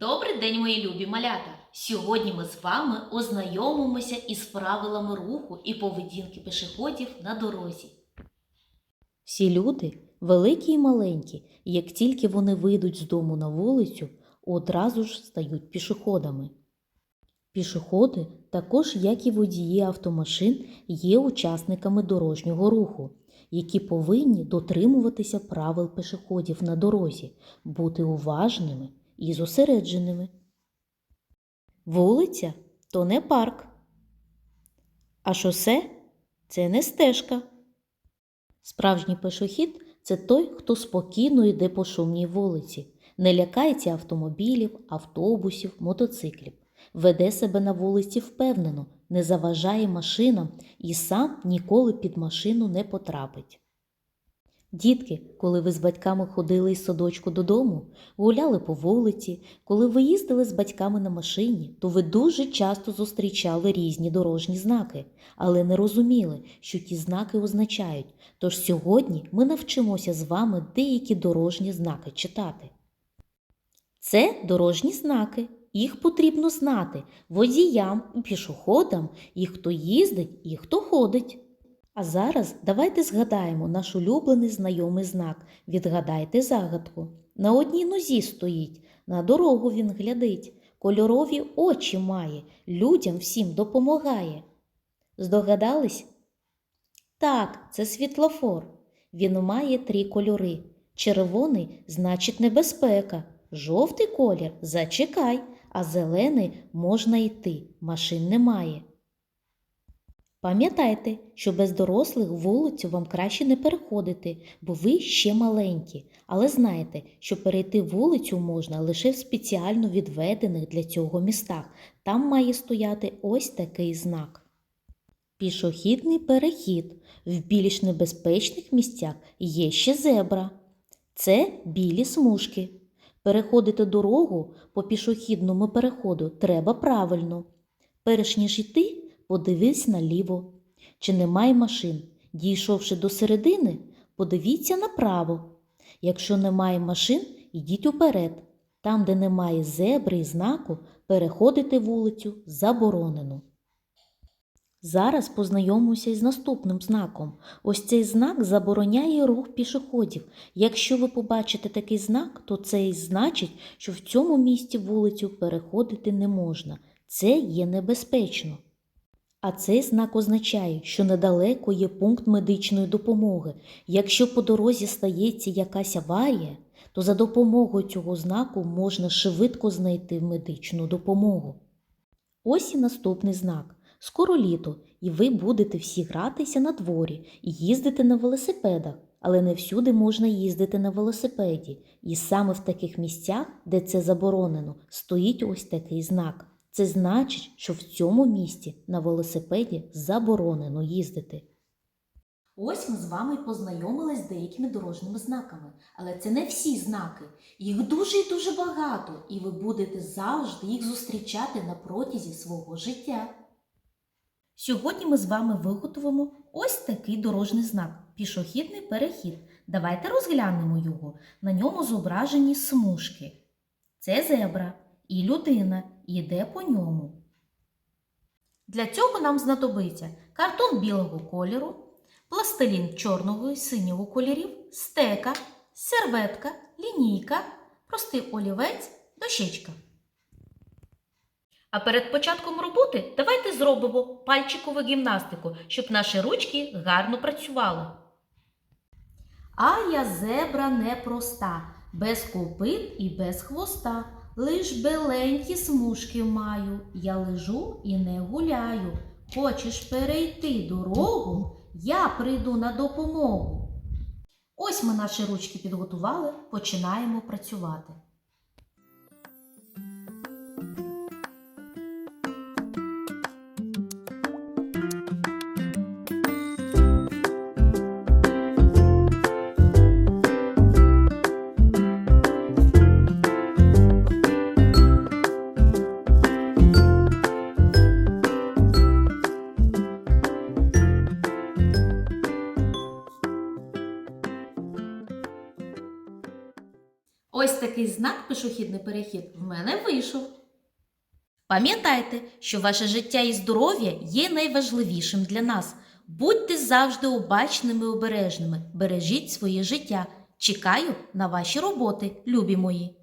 Добрий день, мої любі малята! Сьогодні ми з вами ознайомимося із правилами руху і поведінки пішоходів на дорозі. Всі люди, великі і маленькі, як тільки вони вийдуть з дому на вулицю, одразу ж стають пішоходами. Пішоходи, також як і водії автомашин, є учасниками дорожнього руху, які повинні дотримуватися правил пішоходів на дорозі, бути уважними і зосередженими. Вулиця то не парк, а шосе це не стежка. Справжній пішохід це той, хто спокійно йде по шумній вулиці, не лякається автомобілів, автобусів, мотоциклів, веде себе на вулиці впевнено, не заважає машинам і сам ніколи під машину не потрапить. Дітки, коли ви з батьками ходили із садочку додому, гуляли по вулиці, коли ви їздили з батьками на машині, то ви дуже часто зустрічали різні дорожні знаки, але не розуміли, що ті знаки означають. Тож сьогодні ми навчимося з вами деякі дорожні знаки читати. Це дорожні знаки. Їх потрібно знати водіям, пішоходам, і хто їздить, і хто ходить. А зараз давайте згадаємо наш улюблений знайомий знак. Відгадайте загадку. На одній нозі стоїть, на дорогу він глядить, кольорові очі має, людям всім допомагає. Здогадались? Так, це світлофор. Він має три кольори. Червоний значить небезпека, жовтий колір зачекай, а зелений можна йти, машин немає. Пам'ятайте, що без дорослих вулицю вам краще не переходити, бо ви ще маленькі. Але знайте, що перейти вулицю можна лише в спеціально відведених для цього містах. Там має стояти ось такий знак. Пішохідний перехід. В більш небезпечних місцях є ще зебра. Це білі смужки. Переходити дорогу по пішохідному переходу треба правильно. Перш ніж йти, подивись наліво. Чи немає машин? Дійшовши до середини, подивіться направо. Якщо немає машин, йдіть уперед. Там, де немає зебри і знаку, переходити вулицю заборонено. Зараз познайомимося із наступним знаком. Ось цей знак забороняє рух пішоходів. Якщо ви побачите такий знак, то це і значить, що в цьому місці вулицю переходити не можна. Це є небезпечно. А цей знак означає, що недалеко є пункт медичної допомоги. Якщо по дорозі стається якась аварія, то за допомогою цього знаку можна швидко знайти медичну допомогу. Ось і наступний знак. Скоро літо, і ви будете всі гратися на дворі і їздити на велосипедах, але не всюди можна їздити на велосипеді. І саме в таких місцях, де це заборонено, стоїть ось такий знак. Це значить, що в цьому місці на велосипеді заборонено їздити. Ось ми з вами познайомились з деякими дорожніми знаками, але це не всі знаки. Їх дуже і дуже багато, і ви будете завжди їх зустрічати на протязі свого життя. Сьогодні ми з вами виготовимо ось такий дорожній знак пішохідний перехід. Давайте розглянемо його. На ньому зображені смужки. Це зебра і людина йде по ньому. Для цього нам знадобиться картон білого кольору, пластилін чорного і синього кольорів, стека, серветка, лінійка, простий олівець, дощечка. А перед початком роботи давайте зробимо пальчикову гімнастику, щоб наші ручки гарно працювали. А я зебра непроста, без копит і без хвоста. Лиш беленькі смужки маю, я лежу і не гуляю. Хочеш перейти дорогу, я прийду на допомогу. Ось ми наші ручки підготували, починаємо працювати. Ось такий знак пішохідний перехід в мене вийшов. Пам'ятайте, що ваше життя і здоров'я є найважливішим для нас. Будьте завжди обачними і обережними. Бережіть своє життя. Чекаю на ваші роботи, любі мої.